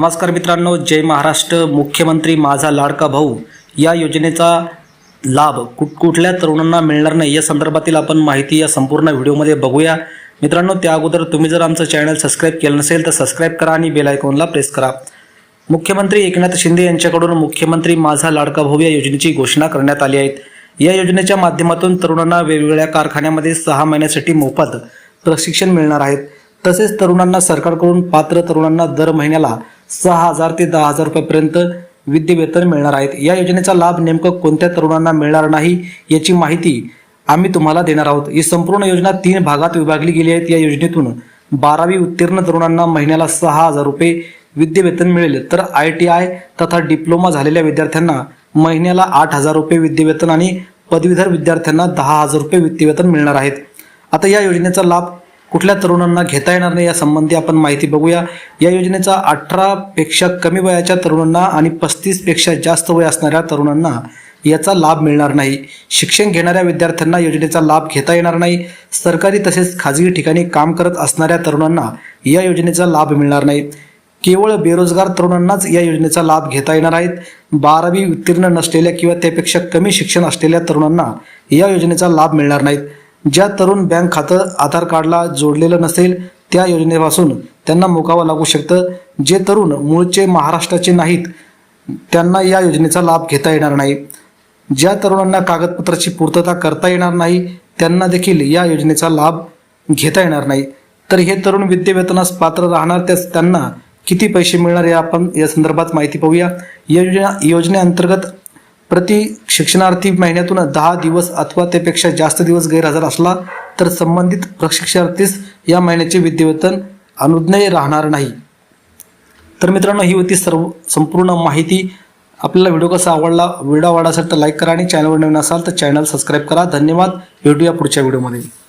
नमस्कार मित्रांनो जय महाराष्ट्र. मुख्यमंत्री माझा लाडका भाऊ या योजनेचा लाभ कुठ कुठल्या तरुणांना मिळणार नाही या संदर्भातील आपण माहिती या संपूर्ण व्हिडिओमध्ये बघूया. मित्रांनो त्या अगोदर तुम्ही जर आमचं चॅनल सबस्क्राईब केलं नसेल तर सबस्क्राईब करा आणि बेल आयकॉनला प्रेस करा. मुख्यमंत्री एकनाथ शिंदे यांच्याकडून मुख्यमंत्री माझा लाडका भाऊ या योजनेची घोषणा करण्यात आली आहे. या योजनेच्या माध्यमातून तरुणांना वेगवेगळ्या कारखान्यामध्ये सहा महिन्यासाठी मोफत प्रशिक्षण मिळणार आहेत तसेच तरुणांना सरकारकडून पात्र तरुणांना दर महिन्याला सहा हजार ते दहा हजार रुपयापर्यंत विद्यवेतन मिळणार आहेत. या योजनेचा लाभ नेमकं कोणत्या तरुणांना मिळणार नाही याची माहिती आम्ही तुम्हाला देणार आहोत. ही संपूर्ण योजना तीन भागात विभागली गेली आहेत. या योजनेतून बारावी उत्तीर्ण तरुणांना महिन्याला सहा हजार रुपये विद्यवेतन मिळेल. तर आय टी आय तथा डिप्लोमा झालेल्या विद्यार्थ्यांना महिन्याला आठ हजार रुपये विद्यवेतन आणि पदवीधर विद्यार्थ्यांना दहा हजार रुपये विद्यवेतन मिळणार आहेत. आता या योजनेचा लाभ कुठल्या तरुणांना घेता येणार नाही यासंबंधी आपण माहिती बघूया. या योजनेचा अठरापेक्षा कमी वयाच्या तरुणांना आणि पस्तीसपेक्षा जास्त वय असणाऱ्या तरुणांना याचा लाभ मिळणार नाही. शिक्षण घेणाऱ्या विद्यार्थ्यांना योजनेचा लाभ घेता येणार नाही. सरकारी तसेच खाजगी ठिकाणी काम करत असणाऱ्या तरुणांना या योजनेचा लाभ मिळणार नाही. केवळ बेरोजगार तरुणांनाच या योजनेचा लाभ घेता येणार आहेत. बारावी उत्तीर्ण नसलेल्या किंवा त्यापेक्षा कमी शिक्षण असलेल्या तरुणांना या योजनेचा लाभ मिळणार नाहीत. ज्या तरुण बँक खातं आधार कार्डला जोडलेलं नसेल त्या योजनेपासून त्यांना मुकावं लागू शकतं. जे तरुण मूळचे महाराष्ट्राचे नाहीत त्यांना या योजनेचा लाभ घेता येणार नाही. ज्या तरुणांना कागदपत्राची पूर्तता करता येणार नाही त्यांना देखील या योजनेचा लाभ घेता येणार नाही. तर हे तरुण विद्यावेतनास पात्र राहणार त्या त्यांना किती पैसे मिळणार हे आपण या संदर्भात माहिती पाहूया. या योजना योजनेअंतर्गत प्रति शिक्षणार्थी महिन्यातून दहा दिवस अथवा त्यापेक्षा जास्त दिवस गैरहजर असला तर संबंधित प्रशिक्षणार्थीस या महिन्याचे विद्यावेतन अनुज्ञेय राहणार नाही. तर मित्रांनो ही होती सर्व संपूर्ण माहिती. आपल्याला व्हिडिओ कसा आवडला व्हिडिओ आवडला असेल तर लाईक करा आणि चॅनलवर नवीन असाल तर चॅनल सबस्क्राईब करा. धन्यवाद. भेटूया पुढच्या व्हिडिओमध्ये.